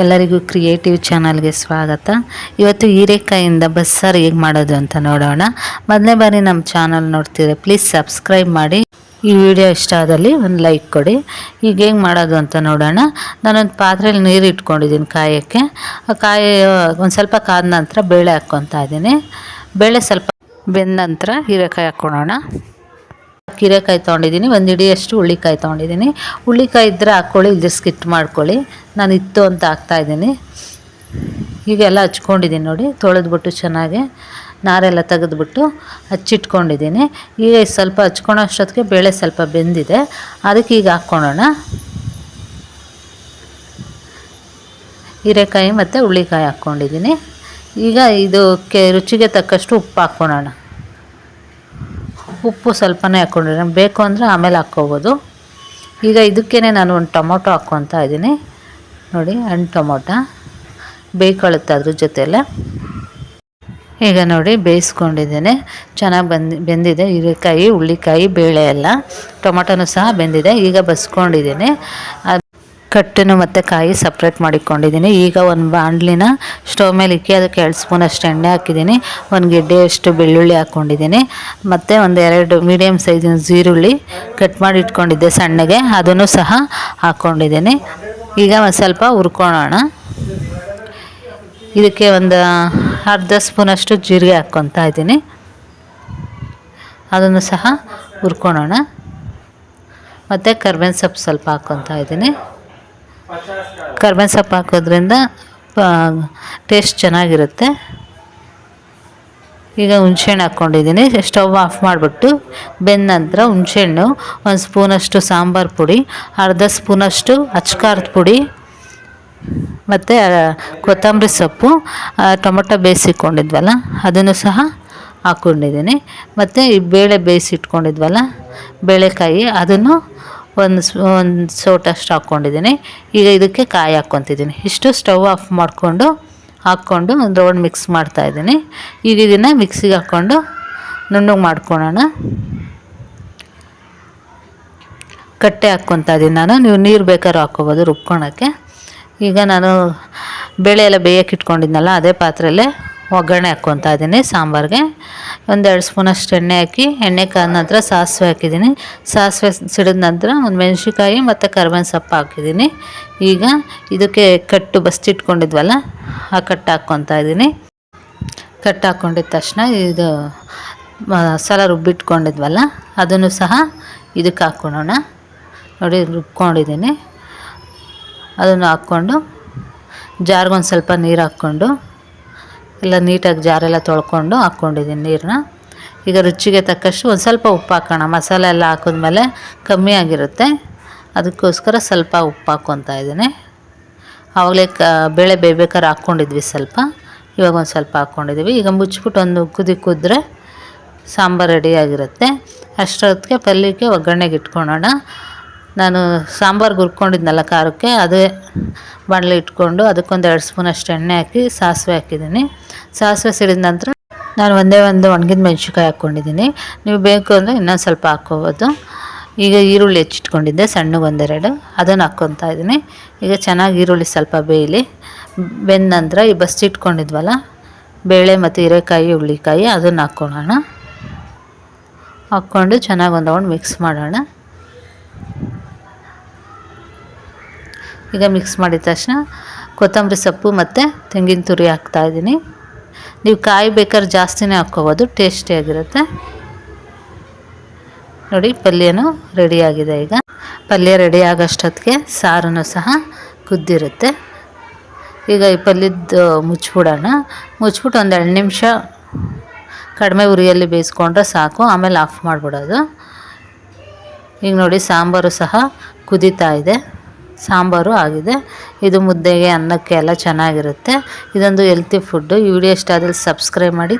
ಎಲ್ಲರಿಗೂ ಕ್ರಿಯೇಟಿವ್ ಚಾನಲ್ಗೆ ಸ್ವಾಗತ. ಇವತ್ತು ಹೀರೆಕಾಯಿಂದ ಬಸ್ಸಾರು ಹೇಗೆ ಮಾಡೋದು ಅಂತ ನೋಡೋಣ. ಮೊದಲನೇ ಬಾರಿ ನಮ್ಮ ಚಾನಲ್ ನೋಡ್ತಿದ್ರೆ ಪ್ಲೀಸ್ ಸಬ್ಸ್ಕ್ರೈಬ್ ಮಾಡಿ. ಈ ವಿಡಿಯೋ ಇಷ್ಟ ಆದಲ್ಲಿ ಒಂದು ಲೈಕ್ ಕೊಡಿ. ಈಗ ಹೇಗೆ ಮಾಡೋದು ಅಂತ ನೋಡೋಣ. ನಾನೊಂದು ಪಾತ್ರೆಯಲ್ಲಿ ನೀರು ಇಟ್ಕೊಂಡಿದ್ದೀನಿ ಕಾಯೋಕ್ಕೆ. ಆ ಕಾಯಿ, ಒಂದು ಸ್ವಲ್ಪ ಕಾದ ನಂತರ ಬೇಳೆ ಹಾಕ್ಕೊತಾ ಇದ್ದೀನಿ. ಬೇಳೆ ಸ್ವಲ್ಪ ಬೆಂದ ನಂತರ ಹೀರೆಕಾಯಿ ಹಾಕ್ಕೊಳ್ಳೋಣ ಹೀರೆಕಾಯಿ ತೊಗೊಂಡಿದ್ದೀನಿ, ಒಂದು ಹಿಡಿಯಷ್ಟು ಹುಳ್ಳಿಕಾಯಿ ತೊಗೊಂಡಿದ್ದೀನಿ. ಹುಳ್ಳಿಕಾಯಿ ಇದ್ದರೆ ಹಾಕ್ಕೊಳ್ಳಿ ಇಲ್ಲದೆ ಸ್ಕಿಟ್ ಮಾಡ್ಕೊಳ್ಳಿ. ನಾನು ಇತ್ತು ಅಂತ ಹಾಕ್ತಾಯಿದ್ದೀನಿ ಹೀಗೆಲ್ಲ ಹಚ್ಕೊಂಡಿದ್ದೀನಿ ನೋಡಿ, ತೊಳೆದ್ಬಿಟ್ಟು ಚೆನ್ನಾಗಿ. ನಾರೆಲ್ಲ ತೆಗೆದ್ಬಿಟ್ಟು ಹಚ್ಚಿಟ್ಕೊಂಡಿದ್ದೀನಿ. ಈಗ ಸ್ವಲ್ಪ ಹಚ್ಕೊಳೋ ಅಷ್ಟೊತ್ತಿಗೆ ಬೇಳೆ ಸ್ವಲ್ಪ ಬೆಂದಿದೆ. ಅದಕ್ಕೆ ಈಗ ಹಾಕ್ಕೊಳ್ಳೋಣ. ಹೀರೆಕಾಯಿ ಮತ್ತು ಹುಳ್ಳಿಕಾಯಿ ಹಾಕ್ಕೊಂಡಿದ್ದೀನಿ. ಈಗ ಇದಕ್ಕೆ ರುಚಿಗೆ ತಕ್ಕಷ್ಟು ಉಪ್ಪು ಹಾಕ್ಕೊಳ್ಳೋಣ. ಉಪ್ಪು ಸ್ವಲ್ಪನೇ ಹಾಕ್ಕೊಂಡಿದ್ದೀನಿ. ಬೇಕು ಅಂದರೆ ಆಮೇಲೆ ಹಾಕ್ಕೋಬೋದು. ಈಗ ಇದಕ್ಕೇ ನಾನು ಒಂದು ಟೊಮೊಟೊ ಹಾಕ್ಕೊತಾ ಇದ್ದೀನಿ. ನೋಡಿ, ಹಣ್ಣು ಟೊಮೊಟೊ. ಬೇಯ್ಕೊಳ್ಳುತ್ತೆ ಅದ್ರ ಜೊತೆಲೆ ಈಗ ನೋಡಿ, ಬೇಯಿಸ್ಕೊಂಡಿದ್ದೇನೆ. ಚೆನ್ನಾಗಿ ಬಂದು, ಬೆಂದಿದೆ. ಹೀರೆಕಾಯಿ ಹುಳ್ಳಿಕಾಯಿ ಬೇಳೆ ಎಲ್ಲ. ಟೊಮೊಟೊನೂ ಸಹ ಬೆಂದಿದೆ. ಈಗ ಬಸ್ಕೊಂಡಿದ್ದೀನಿ. ಕಟ್ಟನ್ನು ಮತ್ತು ಕಾಯಿ ಸಪ್ರೇಟ್ ಮಾಡಿಕೊಂಡಿದ್ದೀನಿ. ಈಗ ಒಂದು ಬಾಣಲಿನ ಸ್ಟವ್ ಮೇಲೆ ಇಕ್ಕಿ, ಅದಕ್ಕೆ ಎರಡು ಸ್ಪೂನಷ್ಟು ಎಣ್ಣೆ ಹಾಕಿದ್ದೀನಿ. ಒಂದು ಗೆಡ್ಡೆಯಷ್ಟು ಬೆಳ್ಳುಳ್ಳಿ ಹಾಕ್ಕೊಂಡಿದ್ದೀನಿ ಮತ್ತು ಒಂದು ಎರಡು ಮೀಡಿಯಮ್ ಸೈಜಿನ ಜೀರುಳ್ಳಿ ಕಟ್ ಮಾಡಿ ಇಟ್ಕೊಂಡಿದ್ದೆ ಸಣ್ಣಗೆ. ಅದನ್ನು ಸಹ ಹಾಕ್ಕೊಂಡಿದ್ದೀನಿ ಈಗ ಒಂದು ಸ್ವಲ್ಪ ಹುರ್ಕೊಳ್ಳೋಣ ಇದಕ್ಕೆ ಒಂದು ಅರ್ಧ ಸ್ಪೂನಷ್ಟು ಜೀರಿಗೆ ಹಾಕ್ಕೊತಾ ಇದ್ದೀನಿ. ಅದನ್ನು ಸಹ ಹುರ್ಕೊಳ್ಳೋಣ ಮತ್ತು ಕರ್ಬೇವಿನ ಸೊಪ್ಪು ಸ್ವಲ್ಪ ಹಾಕ್ಕೊತಾ ಇದ್ದೀನಿ. ಕರ್ಬೇವಿನ ಸೊಪ್ಪು ಹಾಕೋದ್ರಿಂದ ಟೇಸ್ಟ್ ಚೆನ್ನಾಗಿರುತ್ತೆ. ಈಗ ಹುಣಸೆಹಣ್ಣು ಹಾಕ್ಕೊಂಡಿದ್ದೀನಿ. ಸ್ಟವ್ ಆಫ್ ಮಾಡಿಬಿಟ್ಟು ಬೆಂದ ನಂತರ ಹುಣ್ಸೆಹಣ್ಣು, ಒಂದು ಸ್ಪೂನಷ್ಟು ಸಾಂಬಾರು ಪುಡಿ, ಅರ್ಧ ಸ್ಪೂನಷ್ಟು ಅಚ್ಕಾರದ ಪುಡಿ, ಮತ್ತು ಕೊತ್ತಂಬರಿ ಸೊಪ್ಪು ಟೊಮೊಟೊ ಬೇಯಿಸಿಕೊಂಡಿದ್ವಲ್ಲ ಅದನ್ನು ಸಹ ಹಾಕ್ಕೊಂಡಿದ್ದೀನಿ. ಮತ್ತು ಈ ಬೇಳೆ ಬೇಯಿಸಿಟ್ಕೊಂಡಿದ್ವಲ್ಲ ಬೇಳೆಕಾಯಿ, ಅದನ್ನು ಒಂದು ಒಂದು ಸೌಟಷ್ಟು ಹಾಕ್ಕೊಂಡಿದ್ದೀನಿ. ಈಗ ಇದಕ್ಕೆ ಕಾಯಿ ಹಾಕ್ಕೊತಿದ್ದೀನಿ. ಇಷ್ಟು ಸ್ಟವ್ ಆಫ್ ಮಾಡಿಕೊಂಡು ಹಾಕ್ಕೊಂಡು ಒಂದು ರೌಂಡ್ ಮಿಕ್ಸ್ ಮಾಡ್ತಾಯಿದ್ದೀನಿ ಈಗ ಇದನ್ನು ಮಿಕ್ಸಿಗೆ ಹಾಕ್ಕೊಂಡು ನುಣ್ಣಗೆ ಮಾಡ್ಕೊಳೋಣ. ಕಟ್ಟೆ ಹಾಕ್ಕೊತಾ ಇದ್ದೀನಿ ನಾನು. ನೀವು ನೀರು ಬೇಕಾದ್ರೂ ಹಾಕ್ಕೋಬೋದು ರುಬ್ಕೊಳಕ್ಕೆ. ಈಗ ನಾನು ಬೇಳೆ ಎಲ್ಲ ಬೇಯಕ್ಕೆ ಇಟ್ಕೊಂಡಿದ್ನಲ್ಲ, ಅದೇ ಪಾತ್ರೆಯಲ್ಲೇ ಒಗ್ಗರಣೆ ಹಾಕ್ಕೊತಾ ಇದ್ದೀನಿ, ಸಾಂಬಾರಿಗೆ. ಒಂದೆರಡು ಸ್ಪೂನಷ್ಟು ಎಣ್ಣೆ ಹಾಕಿ, ಎಣ್ಣೆ ಕಾದ ನಂತರ ಸಾಸಿವೆ ಹಾಕಿದ್ದೀನಿ. ಸಾಸಿವೆ ಸಿಡಿದ ನಂತರ ಒಂದು ಮೆಣಸಿನ್ಕಾಯಿ ಮತ್ತು ಕರ್ಬೇವಿನ ಸೊಪ್ಪು ಹಾಕಿದ್ದೀನಿ. ಈಗ ಇದಕ್ಕೆ ಕಟ್ಟು ಬಸ್ತಿಟ್ಕೊಂಡಿದ್ವಲ್ಲ ಆ ಕಟ್ಟು ಹಾಕ್ಕೊತಾ ಇದ್ದೀನಿ. ಕಟ್ಟು ಹಾಕ್ಕೊಂಡಿದ್ದ ತಕ್ಷಣ ಇದು ಮಸಾಲ ರುಬ್ಬಿಟ್ಕೊಂಡಿದ್ವಲ್ಲ, ಅದನ್ನು ಸಹ ಇದಕ್ಕೆ ಹಾಕ್ಕೊಳ್ಳೋಣ ನೋಡಿ, ರುಬ್ಕೊಂಡಿದ್ದೀನಿ. ಅದನ್ನು ಹಾಕ್ಕೊಂಡು, ಜಾರ್ಗೊಂದು ಸ್ವಲ್ಪ ನೀರು ಹಾಕ್ಕೊಂಡು ಎಲ್ಲ ನೀಟಾಗಿ ಜಾರೆಲ್ಲ ತೊಳ್ಕೊಂಡು ಹಾಕ್ಕೊಂಡಿದ್ದೀನಿ ನೀರನ್ನ. ಈಗ ರುಚಿಗೆ ತಕ್ಕಷ್ಟು ಒಂದು ಸ್ವಲ್ಪ ಉಪ್ಪು ಹಾಕೋಣ. ಮಸಾಲೆ ಎಲ್ಲ ಹಾಕಿದ್ಮೇಲೆ ಕಮ್ಮಿ ಆಗಿರುತ್ತೆ. ಅದಕ್ಕೋಸ್ಕರ ಸ್ವಲ್ಪ ಉಪ್ಪು ಹಾಕ್ಕೊತಾ ಇದ್ದೀನಿ. ಆವಾಗಲೇ ಕ, ಬೇಳೆ ಬೇಯ್ಬೇಕಾದ್ರೆ ಹಾಕ್ಕೊಂಡಿದ್ವಿ ಸ್ವಲ್ಪ. ಇವಾಗ ಒಂದು ಸ್ವಲ್ಪ ಹಾಕ್ಕೊಂಡಿದ್ದೀವಿ. ಈಗ ಮುಚ್ಚಿಬಿಟ್ಟು ಒಂದು ಕುದಿ ಕುದ್ರೆ ಸಾಂಬಾರು ರೆಡಿಯಾಗಿರುತ್ತೆ ಅಷ್ಟೊತ್ತಿಗೆ ಪಲ್ಯಕ್ಕೆ ಒಗ್ಗರಣೆಗೆ ಇಟ್ಕೊಳ್ಳೋಣ ನಾನು ಸಾಂಬಾರು ಹುರ್ಕೊಂಡಿದ್ನಲ್ಲ ಖಾರಕ್ಕೆ, ಅದೇ ಬಾಣಲೆ ಇಟ್ಕೊಂಡು ಅದಕ್ಕೊಂದು ಎರಡು ಸ್ಪೂನಷ್ಟು ಎಣ್ಣೆ ಹಾಕಿ ಸಾಸಿವೆ ಹಾಕಿದ್ದೀನಿ. ಸಾಸಿವೆ ಸಿಡಿದ ನಂತರ ನಾನು ಒಂದೇ ಒಂದು ಒಣಗಿದ ಮೆಣ್ಸಿನ್ಕಾಯಿ ಹಾಕ್ಕೊಂಡಿದ್ದೀನಿ. ನೀವು ಬೇಕು ಅಂದರೆ ಇನ್ನೊಂದು ಸ್ವಲ್ಪ ಹಾಕ್ಕೋಬೋದು. ಈಗ ಈರುಳ್ಳಿ ಹೆಚ್ಚಿಟ್ಕೊಂಡಿದ್ದೆ, ಸಣ್ಣಗೆ ಒಂದೆರಡು. ಅದನ್ನು ಹಾಕ್ಕೊತಾ ಇದ್ದೀನಿ. ಈಗ ಚೆನ್ನಾಗಿ ಈರುಳ್ಳಿ ಸ್ವಲ್ಪ ಬೇಯಲಿ. ಬೆಂದ ನಂತರ ಈ ಬಸ್ತಿಟ್ಕೊಂಡಿದ್ವಲ್ಲ ಬೇಳೆ ಮತ್ತು ಹೀರೆಕಾಯಿ ಹುಳ್ಳಿಕಾಯಿ ಅದನ್ನು ಹಾಕ್ಕೊಳ್ಳೋಣ. ಹಾಕ್ಕೊಂಡು ಚೆನ್ನಾಗಿ ಒಂದು ಮಿಕ್ಸ್ ಮಾಡೋಣ. ಈಗ ಮಿಕ್ಸ್ ಮಾಡಿದ ತಕ್ಷಣ ಕೊತ್ತಂಬರಿ ಸೊಪ್ಪು ಮತ್ತು ತೆಂಗಿನ ತುರಿ ಹಾಕ್ತಾಯಿದ್ದೀನಿ ನೀವು ಕಾಯಿ ಬೇಕಾದ್ರೆ ಜಾಸ್ತಿನೇ ಹಾಕ್ಕೋಬೋದು ಟೇಸ್ಟಿಯಾಗಿರುತ್ತೆ ನೋಡಿ, ಪಲ್ಯನೂ ರೆಡಿಯಾಗಿದೆ ಈಗ. ಪಲ್ಯ ರೆಡಿ ಆಗೋಷ್ಟೊತ್ತಿಗೆ ಸಾರನ್ನು ಸಹ ಕುದ್ದಿರುತ್ತೆ. ಈಗ ಈ ಪಲ್ಯದ್ದು ಮುಚ್ಚಿಬಿಡೋಣ. ಮುಚ್ಚಿಬಿಟ್ಟು ಒಂದು ಎರಡು ನಿಮಿಷ ಕಡಿಮೆ ಉರಿಯಲ್ಲಿ ಬೇಯಿಸ್ಕೊಂಡ್ರೆ ಸಾಕು, ಆಮೇಲೆ ಆಫ್ ಮಾಡಿಬಿಡೋದು. ಈಗ ನೋಡಿ, ಸಾಂಬಾರು ಸಹ ಕುದೀತಾ ಇದೆ. ಸಾಂಬಾರು ಆಗಿದೆ. ಇದು ಮುದ್ದೆಗೆ ಅನ್ನಕ್ಕೆ ಎಲ್ಲ ಚೆನ್ನಾಗಿರುತ್ತೆ. ಇದೊಂದು ಹೆಲ್ತಿ ಫುಡ್ ಈ ವಿಡಿಯೋ ಇಷ್ಟ ಆದಲ್ಲಿ ಸಬ್ಸ್ಕ್ರೈಬ್ ಮಾಡಿ.